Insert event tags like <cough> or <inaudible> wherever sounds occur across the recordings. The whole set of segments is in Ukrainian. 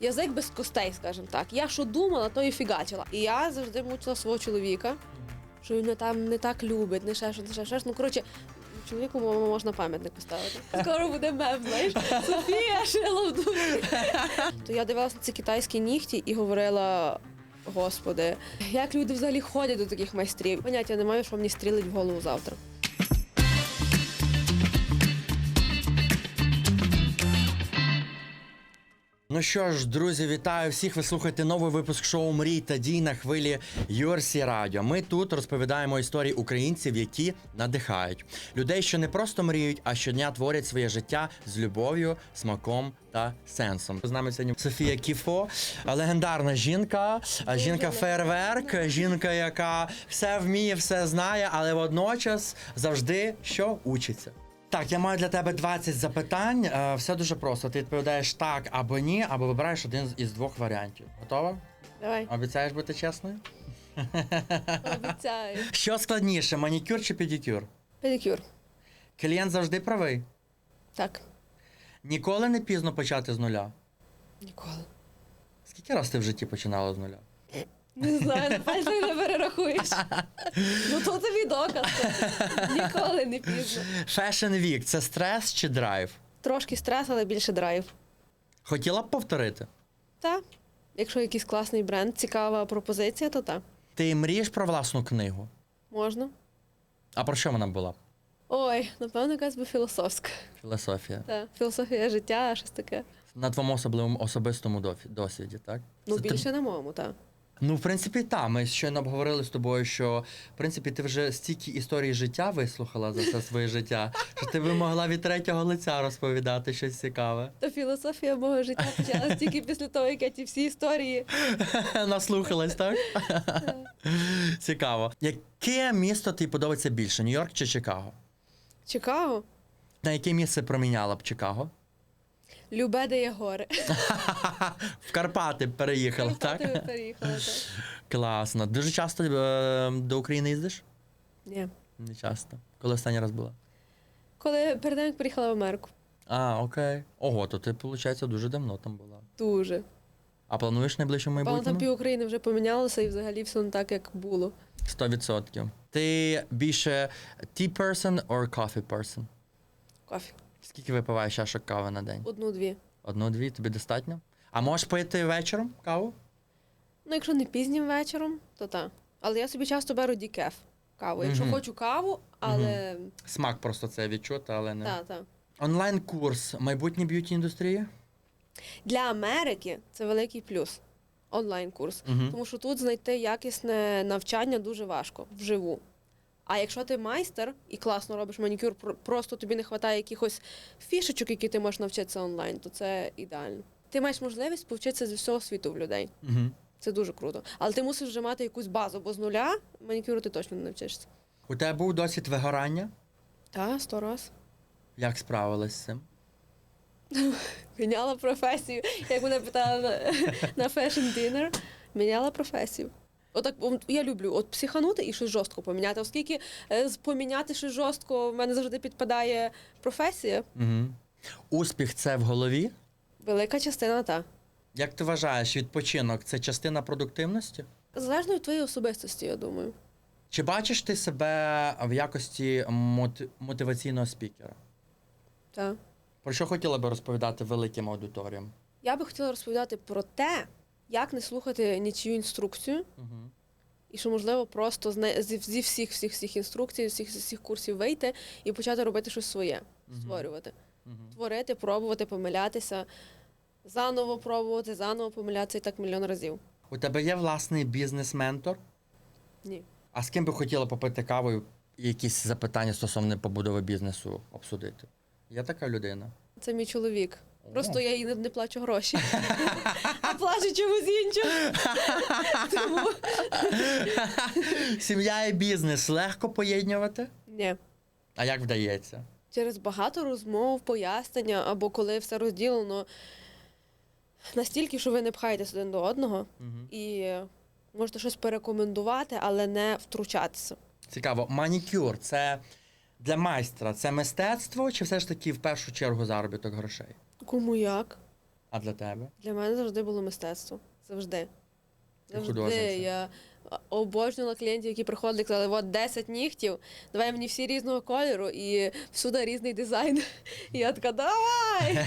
Язик без костей, скажімо так. Я що думала, то і фігачила. І я завжди мучила свого чоловіка, що він там не так любить, не ще що, не ще щось. Ну, коротше, чоловіку можна пам'ятник поставити. <laughs> Скоро буде мем, знаєш. Софія шила в душі. То я дивилася на ці китайські нігті і говорила. Господи, як люди взагалі ходять до таких майстрів? Поняття не маю, що мені стрілить в голову завтра. Ну що ж, друзі, вітаю всіх. Ви слухаєте новий випуск шоу Мрій та дій на хвилі Юрсі Радіо. Ми тут розповідаємо історії українців, які надихають людей, що не просто мріють, а щодня творять своє життя з любов'ю, смаком та сенсом. З нами сьогодні Софія Кіфо, легендарна жінка, жінка фейерверк, жінка, яка все вміє, все знає, але водночас завжди що учиться. Так, я маю для тебе 20 запитань. Е, Все дуже просто. Ти відповідаєш так або ні, або вибираєш один із двох варіантів. Готова? Давай, Обіцяєш бути чесною? обіцяю. <laughs> Що складніше, манікюр чи педикюр? Педикюр. Клієнт завжди правий. Так, Ніколи не пізно почати з нуля. ніколи. Скільки раз ти в житті починала з нуля? Не знаю, на пальцях не перерахуєш. Ну то тобі доказ. Ніколи не пізно. Fashion Week – це стрес чи драйв? Трошки стрес, але більше драйв. Хотіла б повторити? Та, якщо якийсь класний бренд, цікава пропозиція, то так. Ти мрієш про власну книгу? Можна. А про що вона була? Ой, напевно, якась би філософська. Філософія. Та, філософія життя, щось таке. На твоєму особливому особистому досвіді, так? Ну, Це ти- більше на моєму, так. Ну, в принципі, так. Ми щойно обговорили з тобою, що в принципі ти вже стільки історій життя вислухала за все своє життя, що ти би могла від третього лиця розповідати щось цікаве. То філософія мого життя почалась тільки після того, як я ті всі історії. <laughs> Наслухалась, так? Цікаво. Яке місто тобі подобається більше? Нью-Йорк чи Чикаго? Чикаго, На яке місце проміняла б Чикаго? Любе, де є гори. В Карпати переїхала, так? так. Класно. Дуже часто е, до України їздиш? Ні. Не часто. Коли останній раз була? Коли перед тим, як приїхала в Америку. А, окей. Ого, то ти, виходить, дуже давно там була. Дуже. А плануєш в найближчому Певно, там майбутньому? пів України вже помінялося і взагалі все не так, як було. 100%. Ти більше tea person or coffee person? Кофі. Скільки випиваєш чашок кави на день? Одну-дві. Одну-дві, тобі достатньо? А можеш пити вечором каву? Ну, якщо не пізнім вечором, то так. Але я собі часто беру дікеф каву. Якщо Мгм. хочу каву, але Смак просто це відчути, але не. так, так. Онлайн-курс майбутнє б'юті індустрії? Для Америки це великий плюс. Онлайн-курс. Тому що тут знайти якісне навчання дуже важко вживу. А якщо ти майстер і класно робиш манікюр, просто тобі не вистачає якихось фішечок, які ти можеш навчитися онлайн, то це ідеально. Ти маєш можливість повчитися з усього світу в людей. Угу. Це дуже круто. Але ти мусиш вже мати якусь базу, бо з нуля манікюру ти точно не навчишся. У тебе був досвід вигорання? Та, сто раз. Як справилась з цим? Міняла професію. Як мене питали на, <laughs> на fashion dinner, міняла професію. Отак я люблю от психанути і щось жорстко поміняти, оскільки е, поміняти щось жорстко в мене завжди підпадає професія. Угу. Успіх це в голові? Велика частина та. Як ти вважаєш, відпочинок це частина продуктивності? Залежно від твоєї особистості, я думаю. Чи бачиш ти себе в якості мот- мотиваційного спікера? Та. Про що хотіла би розповідати великим аудиторіям? Я би хотіла розповідати про те, як не слухати нічию інструкцію, Угу. і що можливо просто зі, зі всіх всіх всіх інструкцій, всіх, всіх курсів вийти і почати робити щось своє, створювати. Творити, пробувати, помилятися, заново пробувати, заново помилятися і так мільйон разів. У тебе є власний бізнес-ментор? Ні. А з ким би хотіла попити каву і якісь запитання стосовно побудови бізнесу обсудити? Є така людина? Це мій чоловік. Просто я їй не, не плачу гроші. <laughs> А плачу чомусь іншому. <laughs> Тому Сім'я і бізнес легко поєднувати? ні. А як вдається? Через багато розмов, пояснення, або коли все розділено настільки, що ви не пхаєтесь один до одного і можете щось порекомендувати, але не втручатися. Цікаво, манікюр це для майстра це мистецтво чи все ж таки в першу чергу заробіток грошей? Кому як? А для тебе? Для мене завжди було мистецтво. Завжди. Завжди художниця. я обожнювала клієнтів, які приходили і казали, от 10 нігтів, давай мені всі різного кольору і всюди різний дизайн. <laughs> І я така, давай! <laughs>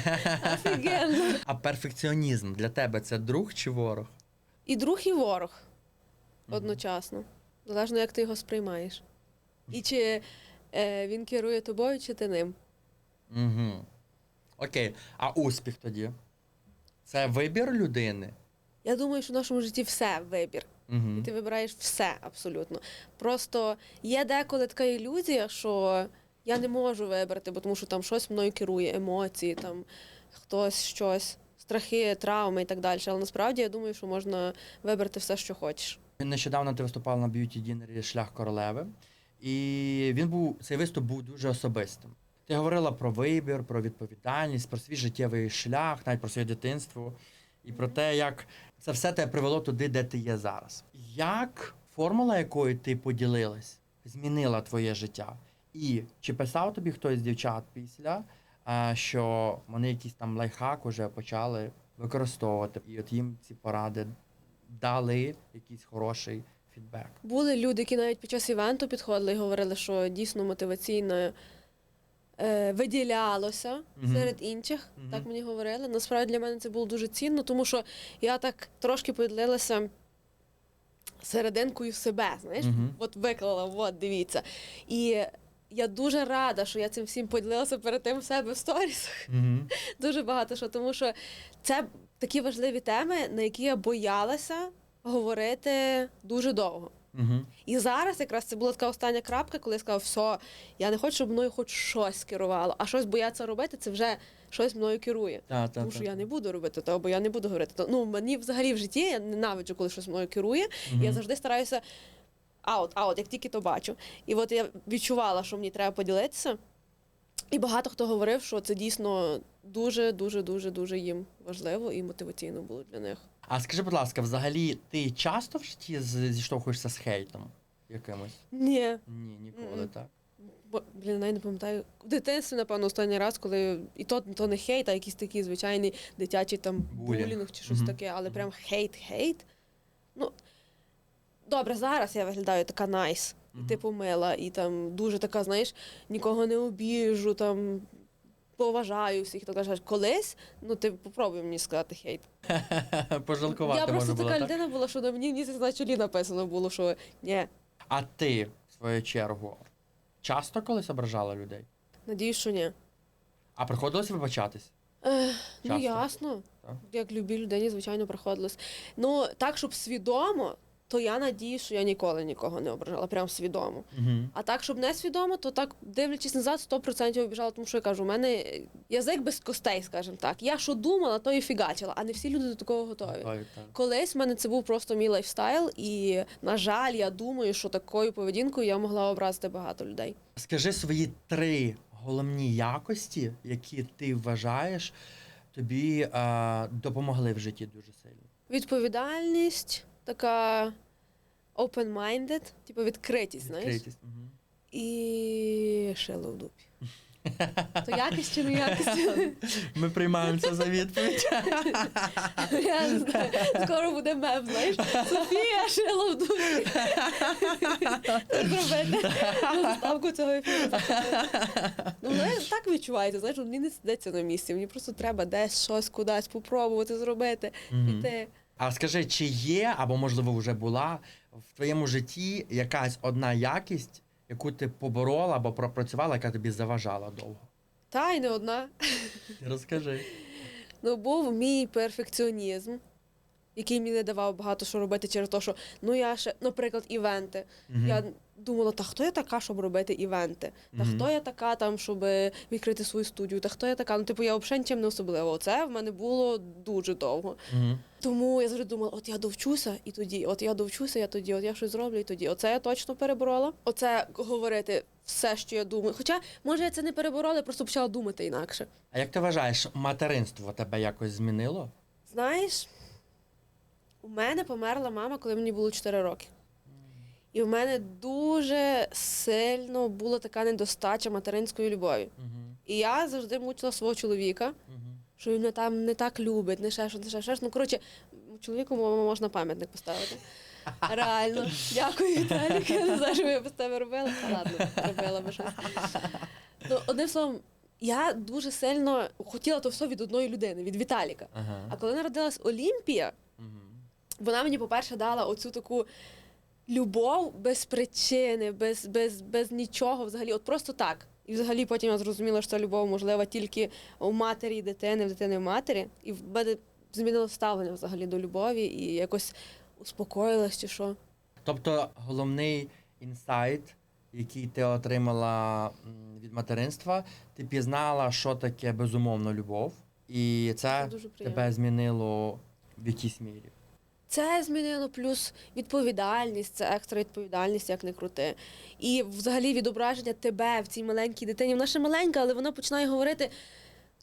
Офігенно! А перфекціонізм для тебе це друг чи ворог? І друг, і ворог одночасно. Залежно, як ти його сприймаєш. І чи е, він керує тобою, чи ти ним. Угу. Окей. А успіх тоді? Це вибір людини? Я думаю, що в нашому житті все вибір. Угу. І ти вибираєш все абсолютно. Просто є деколи така ілюзія, що я не можу вибрати, бо тому що там щось мною керує, емоції, там хтось щось, страхи, травми і так далі. Але насправді я думаю, що можна вибрати все, що хочеш. Нещодавно ти виступав на б'юті дінері Шлях королеви, і він був цей виступ був дуже особистим. Ти говорила про вибір, про відповідальність, про свій життєвий шлях, навіть про своє дитинство, і про те, як це все тебе привело туди, де ти є зараз. Як формула, якою ти поділилась, змінила твоє життя? І чи писав тобі хтось з дівчат після, що вони якийсь там лайфхак уже почали використовувати, і от їм ці поради дали якийсь хороший фідбек. Були люди, які навіть під час івенту підходили і говорили, що дійсно мотиваційно е, виділялося Мгм. серед інших. Мгм. Так мені говорили. Насправді для мене це було дуже цінно, тому що я так трошки поділилася серединкою себе, знаєш, Мгм. от виклала, от дивіться. І я дуже рада, що я цим всім поділилася перед тим в себе в сторісах. Угу. <laughs> Дуже багато що, тому що це такі важливі теми, на які я боялася говорити дуже довго. Угу. І зараз якраз це була така остання крапка, коли я сказав, все, я не хочу, щоб мною хоч щось керувало, а щось бояться робити, це вже щось мною керує. Та, та, Тому що я не буду робити того, бо я не буду говорити. То, ну, мені взагалі в житті я ненавиджу, коли щось мною керує. Я завжди стараюся аут, аут, як тільки то бачу. І от я відчувала, що мені треба поділитися. І багато хто говорив, що це дійсно дуже, дуже, дуже, дуже їм важливо і мотиваційно було для них. А скажи, будь ласка, взагалі ти часто в житті зіштовхуєшся з хейтом якимось? Ні. Ні, ніколи, так. Бо, блін, навіть не пам'ятаю. В дитинстві, напевно, останній раз, коли і то, то не хейт, а якийсь такий звичайний дитячий там Булінг. булінг, чи щось Мгм. таке, але прям хейт-хейт. Ну, добре, зараз я виглядаю така найс, Мгм. типу мила, і там дуже така, знаєш, нікого не обіжу, там поважаю всіх. Так далі. Колись, ну ти попробуй мені сказати хейт. <laughs> Пожалкувати я просто така так? людина була, що на мені мені на чолі написано було, що ні. А ти, в свою чергу, часто колись ображала людей? Надіюсь, що ні. А приходилось вибачатись? Ех, ну Часто? ясно. Так. Як любій людині, звичайно, приходилось. Ну, так, щоб свідомо, то я надію, що я ніколи нікого не ображала, прям свідомо. Угу. А так, щоб не свідомо, то так, дивлячись назад, 100% обіжала, тому що я кажу, у мене язик без костей, скажімо так. Я що думала, то і фігачила, а не всі люди до такого готові. Так, так. Колись в мене це був просто мій лайфстайл, і, на жаль, я думаю, що такою поведінкою я могла образити багато людей. Скажи свої три головні якості, які ти вважаєш тобі е, допомогли в житті дуже сильно. Відповідальність, така open-minded, типу відкритість, знаєш. Відкритість. Мгм. І шило в дупі. То якість чи не якість? Ми приймаємо це за відповідь. Я не знаю. Скоро буде мем, знаєш. Софія шило в. Так зробити. Заставку цього ефіру. Ну, мене так відчувається, знаєш, мені не сидиться на місці. Мені просто треба десь щось кудись попробувати зробити. Мгм. Піти. А скажи, чи є, або можливо вже була в твоєму житті якась одна якість, яку ти поборола або пропрацювала, яка тобі заважала довго? Та й не одна. Розкажи. Ну, був мій перфекціонізм, який мені не давав багато що робити через те, що ну я ще, наприклад, івенти. Угу. Я думала, та хто я така, щоб робити івенти? Та Мгм. хто я така, там, щоб відкрити свою студію? Та хто я така? Ну, типу, я взагалі нічим не особливо. Це в мене було дуже довго. Мгм. Тому я завжди думала, от я довчуся і тоді, от я довчуся, я тоді, от я щось зроблю і тоді. Оце я точно переборола. Оце говорити все, що я думаю. Хоча, може, я це не переборола, я просто почала думати інакше. А як ти вважаєш, материнство тебе якось змінило? Знаєш, у мене померла мама, коли мені було 4 роки. І в мене дуже сильно була така недостача материнської любові. Мгм. І я завжди мучила свого чоловіка, Мгм. що він мене там не так любить, не ще щось, не ще щось. Ну, коротше, чоловіку можна пам'ятник поставити. <laughs> Реально. Дякую, Віталік. Я не знаю, що я без тебе робила. Та ладно, робила би щось. Ну, одним словом, я дуже сильно хотіла то все від одної людини, від Віталіка. А коли народилась Олімпія, Мгм. вона мені, по-перше, дала оцю таку любов без причини, без, без, без нічого взагалі. От просто так. І взагалі потім я зрозуміла, що любов можлива тільки у матері і дитини, в дитини в матері. І в мене змінило ставлення взагалі до любові і якось успокоїлась чи що. Тобто головний інсайт, який ти отримала від материнства, ти пізнала, що таке безумовно любов, і це Це тебе змінило в якійсь мірі. Це змінило плюс відповідальність, це екстра відповідальність, як не крути. І взагалі відображення тебе в цій маленькій дитині. Вона ще маленька, але вона починає говорити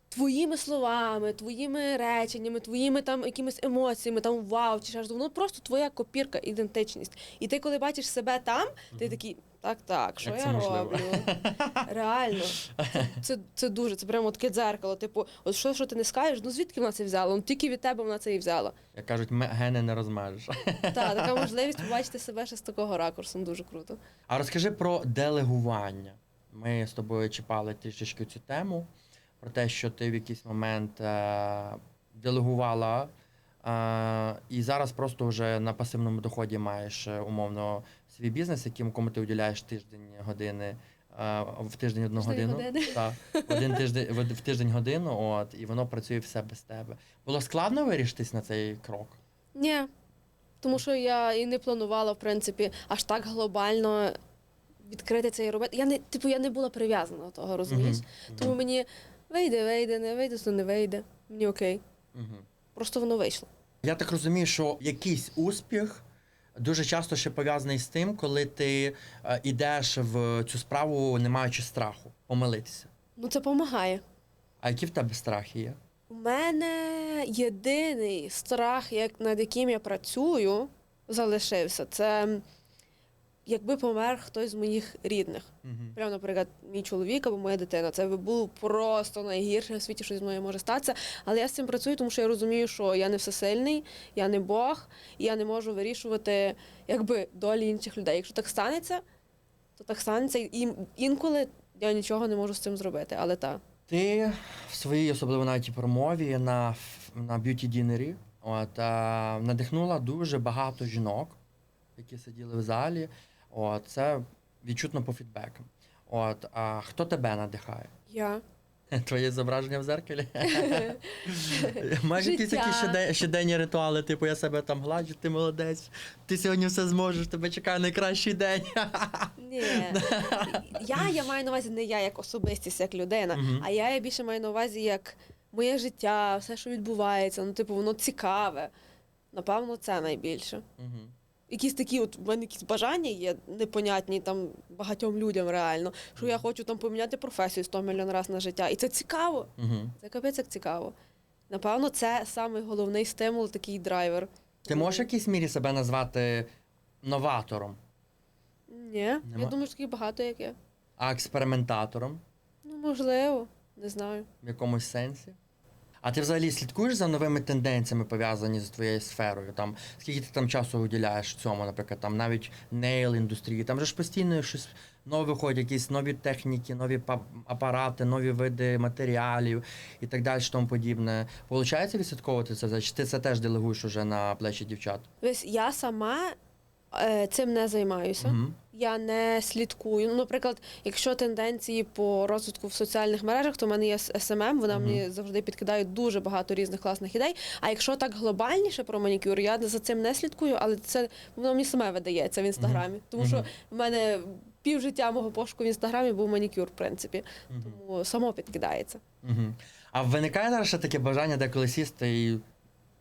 твоїми словами, твоїми реченнями, твоїми там якимись емоціями, там вау, чи ще щось. Воно просто твоя копірка, ідентичність. І ти, коли бачиш себе там, ти такий. Так, так, що Як я можливо? роблю? <laughs> Реально. Це, це, це дуже, це прямо таке дзеркало. Типу, от що, що ти не скажеш, ну звідки вона це взяла? Ну тільки від тебе вона це і взяла. Як кажуть, ме- гени не розмежеш. Так, така <laughs> можливість побачити себе ще з такого ракурсу. Дуже круто. А розкажи про делегування. Ми з тобою чіпали трішечки цю тему, про те, що ти в якийсь момент е, делегувала, е, і зараз просто вже на пасивному доході маєш е, умовно свій бізнес, яким кому ти уділяєш тиждень години. В тиждень одну годину. години. Так, один тиждень в тиждень годину, от, і воно працює все без тебе. Було складно вирішитись на цей крок? Ні. Тому що я і не планувала, в принципі, аж так глобально відкрити це і робити. Я не, типу, я не була прив'язана до того, розумієш? Мгм. Тому мені вийде, вийде, не вийде, то не вийде. Мені окей. Мгм. Просто воно вийшло. Я так розумію, що якийсь успіх дуже часто ще пов'язаний з тим, коли ти е, йдеш в цю справу, не маючи страху, помилитися. Ну це допомагає. А які в тебе страхи є? У мене єдиний страх, як, над яким я працюю, залишився. Це якби помер хтось з моїх рідних. Прямо, наприклад, мій чоловік або моя дитина. Це би було просто найгірше в світі, що зі мною може статися. Але я з цим працюю, тому що я розумію, що я не всесильний, я не Бог, і я не можу вирішувати якби долі інших людей. Якщо так станеться, то так станеться. І інколи я нічого не можу з цим зробити. Але так. Ти в своїй особливо навіть промові на, на б'юті-дінері от, е, надихнула дуже багато жінок, які сиділи в залі. От, це відчутно по фідбекам. От, а хто тебе надихає? Я. <laughs> Твоє зображення в зеркалі? <laughs> Маєш якісь такі щоден- щоденні ритуали, типу я себе там гладжу, ти молодець, ти сьогодні все зможеш, тебе чекає найкращий день. Ні. <laughs> Я, я маю на увазі не я як особистість, як людина, а я, я більше маю на увазі як моє життя, все, що відбувається. Ну, типу, воно цікаве. Напевно, це найбільше. Мгм. Якісь такі, от в мене якісь бажання є непонятні там багатьом людям реально, що я хочу там поміняти професію 100 мільйон разів на життя. І це цікаво. Мгм. Це капець як цікаво. Напевно, це самий головний стимул, такий драйвер. Ти можеш в якійсь мірі себе назвати новатором, Ні, я думаю, що таких багато як я. а експериментатором Ну, можливо, не знаю. в якомусь сенсі? А ти взагалі слідкуєш за новими тенденціями, пов'язані з твоєю сферою? Там скільки ти там часу виділяєш цьому, наприклад, там навіть нейл індустрії, там же ж постійно щось нове виходять, якісь нові техніки, нові апарати, нові види матеріалів і так далі, тому подібне. Получається відслідковувати це? Чи ти це теж делегуєш уже на плечі дівчат? Я сама цим не займаюся. Мгм. Я не слідкую. Ну, наприклад, якщо тенденції по розвитку в соціальних мережах, то в мене є СММ, вона Мгм. мені завжди підкидає дуже багато різних класних ідей. А якщо так глобальніше про манікюр, я за цим не слідкую, але це воно мені саме видається в інстаграмі. Тому що в мене півжиття мого пошуку в інстаграмі був манікюр, в принципі. Мгм. Тому само підкидається. Мгм. А виникає зараз ще таке бажання деколи сісти і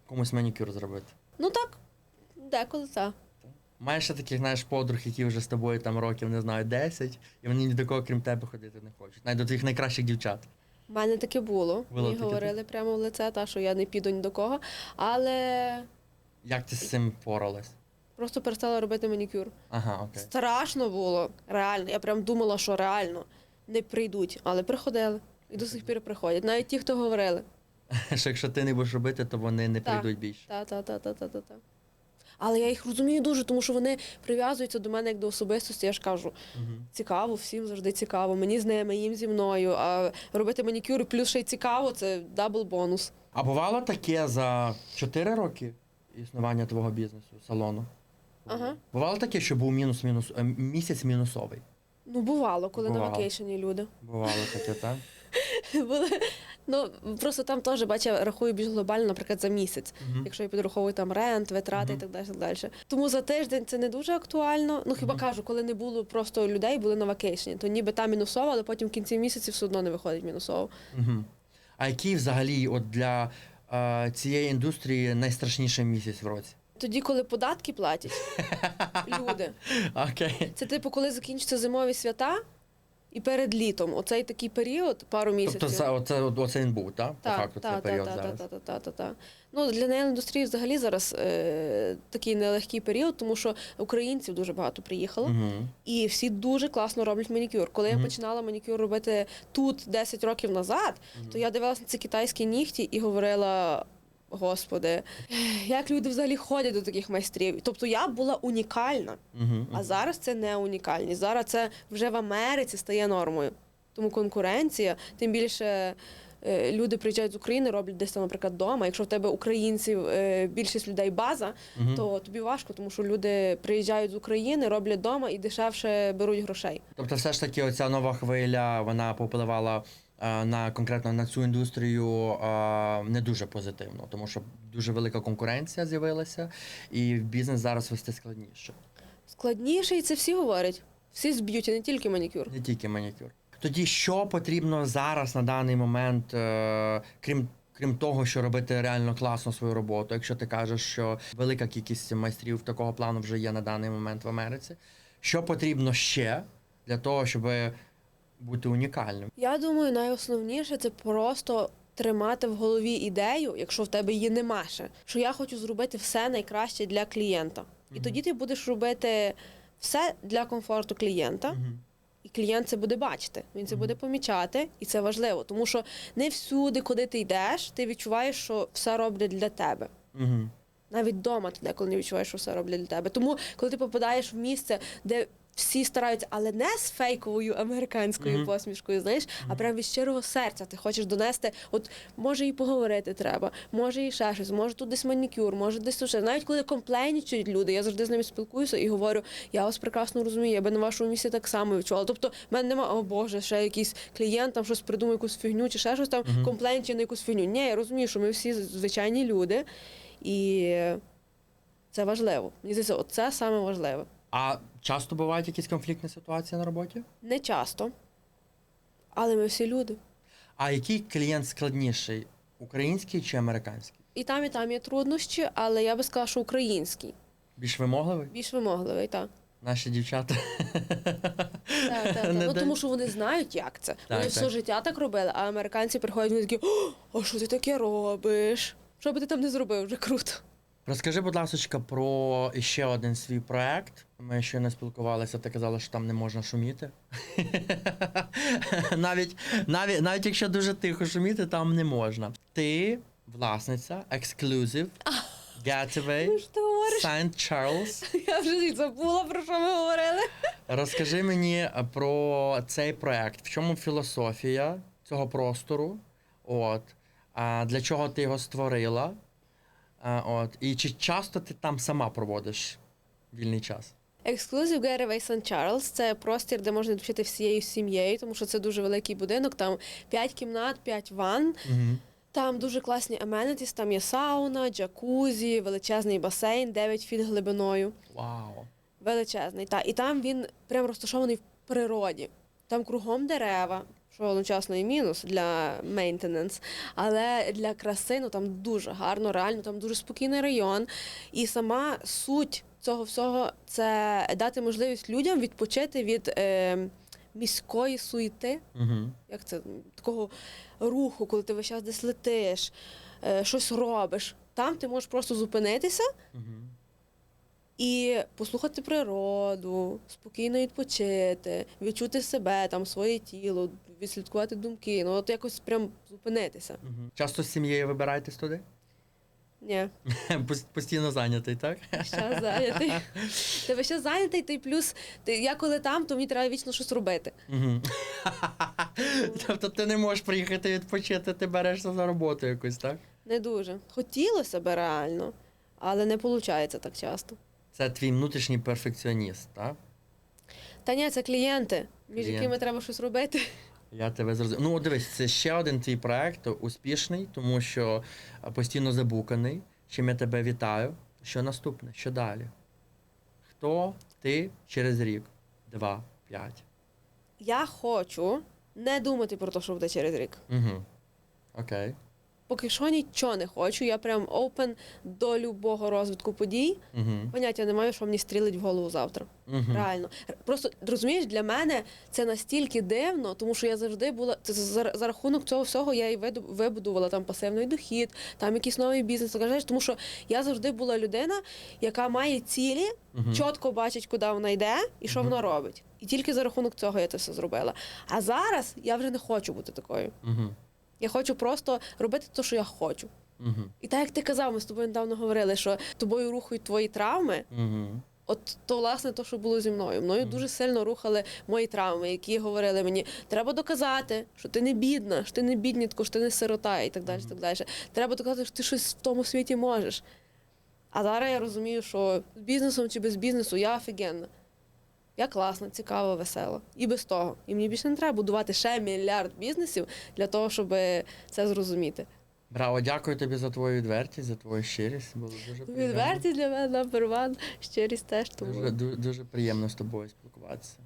комусь манікюр зробити? Ну так, деколи так. Маєш ще таких, знаєш, подруг, які вже з тобою там років, не знаю, 10, і вони ні до кого, крім тебе, ходити не хочуть. Навіть до твоїх найкращих дівчат. У мене таке було. Було Мені таке, говорили прямо в лице, та, що я не піду ні до кого. Але Як ти з цим поралась? просто перестала робити манікюр. Ага, окей. Страшно було, реально. Я прям думала, що реально не прийдуть, але приходили. І до сих пір приходять. Навіть ті, хто говорили. <laughs> Що якщо ти не будеш робити, то вони не Так. прийдуть більше. Та, та, та, та, та, та, та. Але я їх розумію дуже, тому що вони прив'язуються до мене як до особистості. Я ж кажу, цікаво, всім завжди цікаво. Мені з ними, їм зі мною. А робити манікюр плюс ще й цікаво це дабл бонус. А бувало таке за 4 роки існування твого бізнесу, салону? Ага. Бувало таке, що був мінус, мінус е, місяць мінусовий. Ну, бувало, коли на вакейшені люди. Бувало таке, так? <laughs> Були. Ну просто там теж бачу, я рахую більш глобально, наприклад, за місяць. Мгм. Якщо я підраховую там рент, витрати Мгм. і так далі. так далі. Тому за тиждень це не дуже актуально. Ну хіба Мгм. кажу, коли не було просто людей, були на вакейшені, то ніби там мінусово, але потім в кінці місяця все одно не виходить мінусово. Угу. А який взагалі от для е, цієї індустрії найстрашніший місяць в році? Тоді, коли податки платять люди, <laughs> Окей. це типу, коли закінчаться зимові свята. І перед літом, оцей такий період, пару місяців. Тобто це, оце, оце він був, так? По Так, факту, це період зараз. так, так, так, так. Ну, для неї індустрії взагалі зараз е, такий нелегкий період, тому що українців дуже багато приїхало, Угу. і всі дуже класно роблять манікюр. Коли Мгм. я починала манікюр робити тут 10 років назад, то я дивилася на ці китайські нігті і говорила. Господи, як люди взагалі ходять до таких майстрів? Тобто я була унікальна, а зараз це не унікальність. Зараз це вже в Америці стає нормою. Тому конкуренція, тим більше е, люди приїжджають з України, роблять десь там, наприклад, вдома. Якщо в тебе українців е, більшість людей база, то тобі важко, тому що люди приїжджають з України, роблять вдома і дешевше беруть грошей. Тобто, все ж таки, оця нова хвиля вона попливала на конкретно на цю індустрію е, не дуже позитивно, тому що дуже велика конкуренція з'явилася, і бізнес зараз вести складніше, Складніше, і це всі говорять. Всі з б'юті, не тільки манікюр. не тільки манікюр. Тоді що потрібно зараз на даний момент, е, крім. Крім того, що робити реально класно свою роботу, якщо ти кажеш, що велика кількість майстрів такого плану вже є на даний момент в Америці, що потрібно ще для того, щоб бути унікальним? Я думаю, найосновніше це просто тримати в голові ідею, якщо в тебе її нема ще, що я хочу зробити все найкраще для клієнта. І Мгм. тоді ти будеш робити все для комфорту клієнта. Мгм. І клієнт це буде бачити, він це Мгм. буде помічати, і це важливо, тому що не всюди, куди ти йдеш, ти відчуваєш, що все роблять для тебе. Мгм. Навіть вдома ти деколи не відчуваєш, що все роблять для тебе. Тому, коли ти попадаєш в місце, де всі стараються, але не з фейковою американською посмішкою, знаєш, а прям від щирого серця. Ти хочеш донести, от може і поговорити треба, може і ще щось, може тут десь манікюр, може десь тут ще. Навіть коли комплейнічують люди, я завжди з ними спілкуюся і говорю, я вас прекрасно розумію, я би на вашому місці так само відчувала. Тобто, в мене нема, о Боже, ще якийсь клієнт там щось придумав, якусь фігню чи ще щось там Мгм. комплейнчить на якусь фігню. Ні, я розумію, що ми всі звичайні люди, і це важливо. Мені здається, оце саме важливе. А часто бувають якісь конфліктні ситуації на роботі? Не часто, але ми всі люди. А який клієнт складніший? Український чи американський? І там, і там є труднощі, але я би сказала, що український Більш вимогливий? більш вимогливий, так. Наші дівчата. Так, так, <laughs> так. Ну, тому що вони знають, як це. Вони Так, все життя так робили, а американці приходять вони такі, «О, а що ти таке робиш? Що би ти там не зробив, вже круто. Розкажи, будь ласка, про ще один свій проект. Ми ще не спілкувалися, ти казала, що там не можна шуміти. <laughs> навіть, навіть, навіть якщо дуже тихо шуміти, там не можна. Ти власниця Exclusive Getaway Ну? St. Charles. <laughs> Я вже забула, про що ми говорили. Розкажи мені е, про цей проект. В чому філософія цього простору? От. А для чого ти його створила? А, от. І чи часто ти там сама проводиш вільний час? Exclusive Getaway St. Charles – це простір, де можна відпочити всією сім'єю, тому що це дуже великий будинок. Там 5 кімнат, 5 ванн. Угу. Там дуже класні amenities, там є сауна, джакузі, величезний басейн, 9 фіт глибиною. Вау. Величезний. Та. І там він прям розташований в природі. Там кругом дерева, що одночасно і мінус для maintenance, але для краси ну, там дуже гарно, реально, там дуже спокійний район. І сама суть цього всього це дати можливість людям відпочити від е, міської суєти Угу. як це такого руху, коли ти весь час десь летиш, е, щось робиш. Там ти можеш просто зупинитися Угу. І послухати природу, спокійно відпочити, відчути себе, там своє тіло, відслідкувати думки. Ну от якось прям зупинитися. Мгм. Часто з сім'єю вибираєтесь туди? Ні, <laughs> Постійно зайнятий, так? ще зайнятий. Тебе ще зайнятий, ти плюс ти, я коли там, то мені треба вічно щось робити. <laughs> Тобто ти не можеш приїхати відпочити, ти берешся за роботу якусь, так? Не дуже. Хотілося б реально, але не виходить так часто. Це твій внутрішній перфекціоніст, так? Та ні, це клієнти, між Клієнти. якими треба щось робити. Я тебе зрозумів. Ну, от дивись, це ще один твій проект успішний, тому що постійно забуканий. Чим я тебе вітаю. Що наступне? Що далі? Хто ти через рік? Два, п'ять. Я хочу не думати про те, що буде через рік. Угу. Окей. Поки що нічого не хочу. Я прям open до любого розвитку подій. Угу. Поняття не маю, що мені стрілить в голову завтра. Угу. Реально. Просто розумієш, для мене це настільки дивно, тому що я завжди була це за, за рахунок цього всього я і вибудувала там пасивний дохід, там якийсь новий бізнес. Знаєш, тому що я завжди була людина, яка має цілі, Угу. чітко бачить, куди вона йде і що Мгм. вона робить. І тільки за рахунок цього я це все зробила. А зараз я вже не хочу бути такою. Угу. Я хочу просто робити те, що я хочу. Угу. І так як ти казав, ми з тобою недавно говорили, що тобою рухають твої травми. Угу. От то власне то, що було зі мною. Мною Мгм. дуже сильно рухали мої травми, які говорили мені, треба доказати, що ти не бідна, що ти не біднітко, що ти не сирота і так далі. Мгм. так далі. Треба доказати, що ти щось в тому світі можеш. А зараз я розумію, що з бізнесом чи без бізнесу я офігенна. Я класна, цікава, весела. І без того. І мені більше не треба будувати ще мільярд бізнесів для того, щоб це зрозуміти. Браво, дякую тобі за твою відвертість, за твою щирість. Було дуже приємно. Відвертість для мене number one, щирість теж тому. Дуже, дуже, дуже приємно з тобою спілкуватися.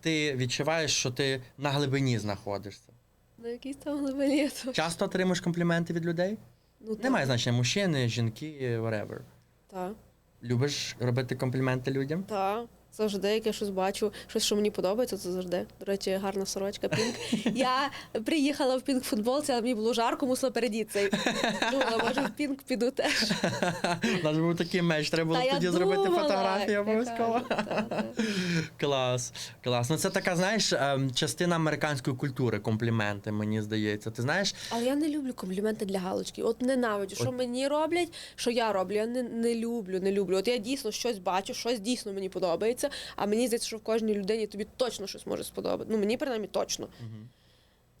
Ти відчуваєш, що ти на глибині знаходишся. На якійсь там глибині. то- Часто отримуєш компліменти від людей? Ну, так. Немає значення мужчини, жінки, whatever. Так, Любиш робити компліменти людям? так. Завжди, як я щось бачу, щось, що мені подобається, це завжди. До речі, гарна сорочка, пінк. <laughs> Я приїхала в пінк футболці, але мені було жарко, мусила передітися. Думала, може, в пінк піду теж. У нас був такий меч, треба було Та тоді зробити фотографію обов'язково. <laughs> Клас, клас. Ну це така, знаєш, ем, частина американської культури, компліменти, мені здається. Ти знаєш, Але я не люблю компліменти для галочки. От ненавиджу, що От- мені роблять, що я роблю. Я не, не люблю, не люблю. От я дійсно щось бачу, щось дійсно мені подобається. А мені здається, що в кожній людині тобі точно щось може сподобати. Ну мені принаймні точно.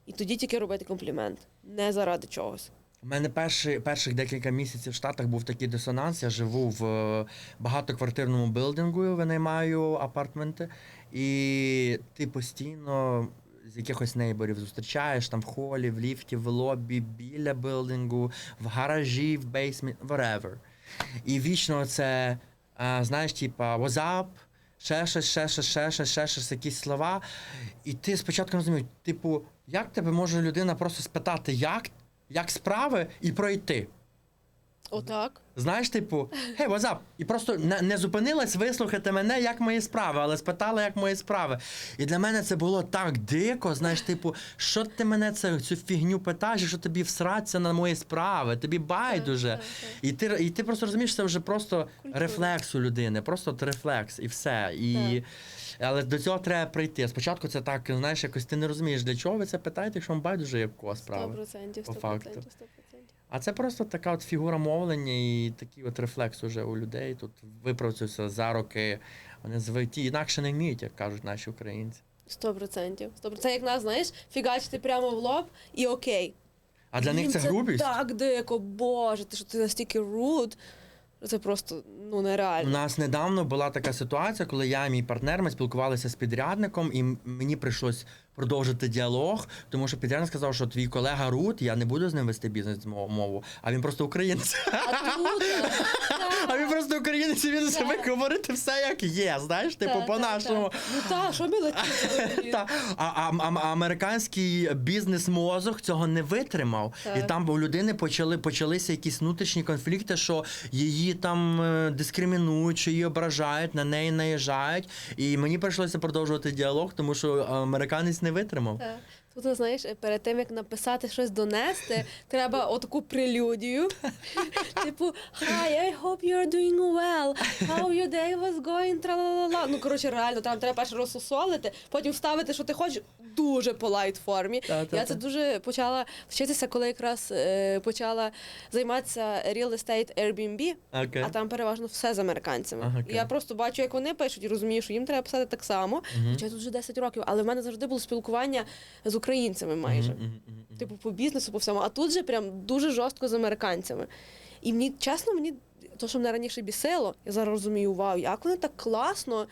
І тоді тільки робити комплімент, не заради чогось. У мене перші, перших декілька місяців в Штатах був такий дисонанс. Я живу в е, багатоквартирному билдингу, винаймаю апартменти, і ти постійно з якихось нейборів зустрічаєш там в холі, в ліфті, в лобі, біля билдингу, в гаражі, в бейсмі, wherever. І вічно це, е, знаєш, типа what's up, ще щось, ще щось, ще щось, ще щось, якісь слова. І ти спочатку розумієш, типу, як тебе може людина просто спитати, як, як справи, і пройти. Отак. Знаєш, типу, hey, what's up? І просто не, не зупинилась вислухати мене, як мої справи, але спитала, як мої справи. І для мене це було так дико. Знаєш, типу, що ти мене це, цю фігню питаєш, що тобі всратися на мої справи, тобі байдуже. Так, так, І ти, і ти просто розумієш, це вже просто Культура. рефлекс у людини, просто от рефлекс і все. І, але до цього треба прийти. Спочатку це так, знаєш, якось ти не розумієш, для чого ви це питаєте, якщо вам байдуже як кого Сто справи. процентів, По сто факту. процентів, сто процентів. А це просто така от фігура мовлення і такий от рефлекс уже у людей. Тут випрацювався за роки. Вони звиті інакше не вміють, як кажуть наші українці. Сто процентів. Сто процентів. Це як нас, знаєш, фігачити прямо в лоб і окей. А для них Їм це грубість. Так дико, боже, ти що ти настільки руд. Це просто ну нереально. У нас недавно була така ситуація, коли я і мій партнер ми спілкувалися з підрядником, і мені прийшлось продовжити діалог, тому що підрядник сказав, що твій колега Рут, я не буду з ним вести бізнес мову, а він просто українець. А тут, А <laughs> він просто українець, і він себе говорити все як є. Знаєш, типу, по-нашому. Ну так, що ми а, а, а американський бізнес-мозок цього не витримав. І там у людини почали, почалися якісь внутрішні конфлікти, що її там е, дискримінують, що її ображають, на неї наїжджають. І мені прийшлося продовжувати діалог, тому що американець не витримав. Тут, знаєш, перед тим як написати щось донести, <laughs> треба отаку прелюдію. <laughs> Типу, Hi, I hope you're doing well. How your day was going? Тра-ла-ла-ла. Ну, коротше, реально, там треба перше розсусолити, потім вставити, що ти хочеш, дуже по лайт формі. Я це дуже почала вчитися, коли якраз е, почала займатися real estate Airbnb, Окей. а там переважно все з американцями. Ага, окей. я просто бачу, як вони пишуть, і розумію, що їм треба писати так само. Хоча я тут вже 10 років, але в мене завжди було спілкування з українцями майже. Мгм, мгм, мгм, мгм. Типу по бізнесу, по всьому. А тут же прям дуже жорстко з американцями. І мені чесно, мені то, що мене раніше бісило, я зараз розумію, вау, як вони так класно.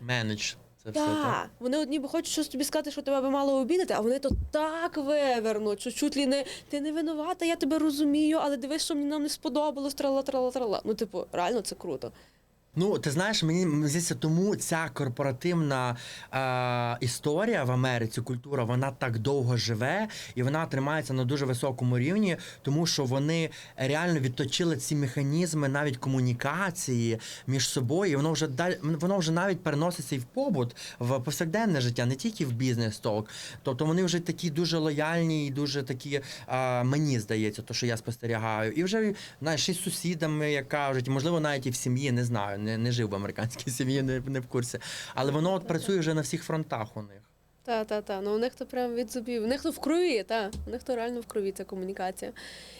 Менедж. Це все, Так, так? вони одні би хочуть щось тобі сказати, що тебе би мало обідати, а вони то так вивернуть, що чуть ли не ти не винувата, я тебе розумію, але дивись, що мені нам не сподобалось, трала, трала, трала. Ну, типу, реально це круто. Ну, ти знаєш, мені здається, тому ця корпоративна е, історія в Америці, культура, вона так довго живе і вона тримається на дуже високому рівні, тому що вони реально відточили ці механізми навіть комунікації між собою. І воно вже даль, воно вже навіть переноситься і в побут, в повсякденне життя, не тільки в бізнес-ток. Тобто вони вже такі дуже лояльні і дуже такі, е, мені здається, то що я спостерігаю. І вже знаєш, і з сусідами, як кажуть, можливо, навіть і в сім'ї, не знаю, не, не жив в американській <laughs> сім'ї, не, не в курсі. Але воно от працює вже на всіх фронтах у них. Та, та, та. Ну у них то прям від зубів. У них то в крові, та. У них то реально в крові ця комунікація.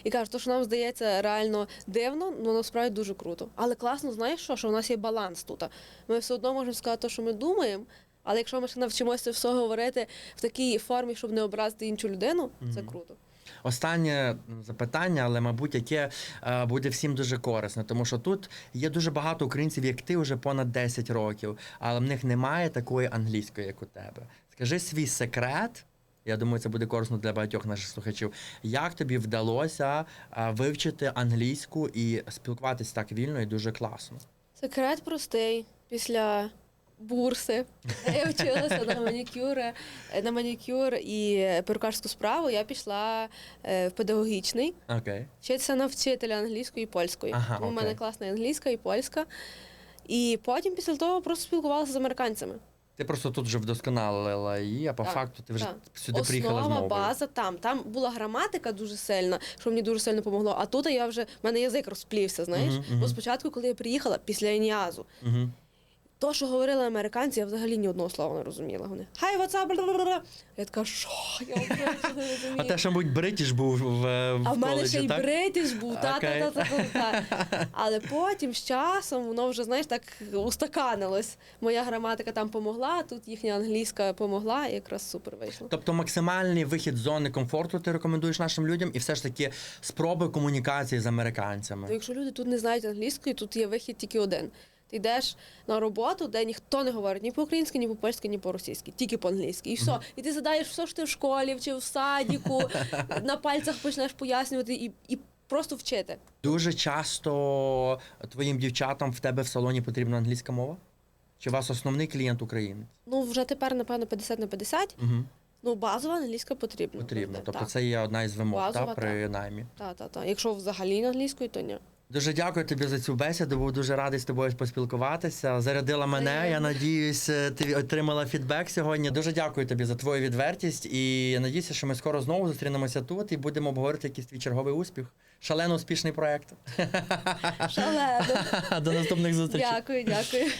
І кажуть, то, що нам здається реально дивно, ну насправді дуже круто. Але класно, знаєш що? Що у нас є баланс тут. Ми все одно можемо сказати те, що ми думаємо. Але якщо ми ще навчимося все говорити в такій формі, щоб не образити іншу людину, це круто. Останнє запитання, але мабуть, яке е, буде всім дуже корисне, тому що тут є дуже багато українців, як ти вже понад 10 років, але в них немає такої англійської, як у тебе. Скажи свій секрет. Я думаю, це буде корисно для багатьох наших слухачів. Як тобі вдалося е, вивчити англійську і спілкуватись так вільно і дуже класно? Секрет простий. Після бурси я вчилася на манікюр, на манікюр і перукарську справу, я пішла е, в педагогічний. Окей. Вчитися на вчителя англійської і польської. Ага, Тому в мене окей. класна і англійська і польська. І потім після того просто спілкувалася з американцями. Ти просто тут вже вдосконалила її, а по Так, факту ти вже так. сюди приїхала з Основа, мовою. база там. Там була граматика дуже сильна, що мені дуже сильно допомогло. А тут я вже в мене язик розплівся, знаєш. Мгм, мгм. Бо спочатку, коли я приїхала після Еніазу, Угу. То, що говорили американці, я взагалі ні одного слова не розуміла. Вони хай up. Я така, що я не розумію. А те, що, мабуть, бритіш був в, А в мене ще й так? бритиш був, та, та, та, та. Але потім з часом воно вже, знаєш, так устаканилось. Моя граматика там помогла, тут їхня англійська помогла, і якраз супер вийшло. Тобто максимальний вихід з зони комфорту ти рекомендуєш нашим людям, і все ж таки спроби комунікації з Ну, американцями. якщо люди тут не знають англійської, тут є вихід тільки один. Ти йдеш на роботу, де ніхто не говорить ні по-українськи, ні по-польськи, ні по-російськи, тільки по-англійськи. І все. І ти задаєш все, що ти в школі вчив, в садіку, <laughs> на пальцях почнеш пояснювати і, і просто вчити. Дуже часто твоїм дівчатам в тебе в салоні потрібна англійська мова? Чи у вас основний клієнт українець? Ну, вже тепер, напевно, 50 на 50. Угу. Ну, базова англійська потрібна. Потрібно. Тобто так. це є одна із вимог, Базова, та, при наймі. Та, та, та. Якщо взагалі англійською, то ні. Дуже дякую тобі за цю бесіду. Був дуже радий з тобою поспілкуватися. Зарядила мене. Я надіюсь, ти отримала фідбек сьогодні. Дуже дякую тобі за твою відвертість. І я надіюся, що ми скоро знову зустрінемося тут і будемо обговорити якийсь твій черговий успіх. Шалено успішний проект. Шалено. До наступних зустрічей. Дякую, дякую.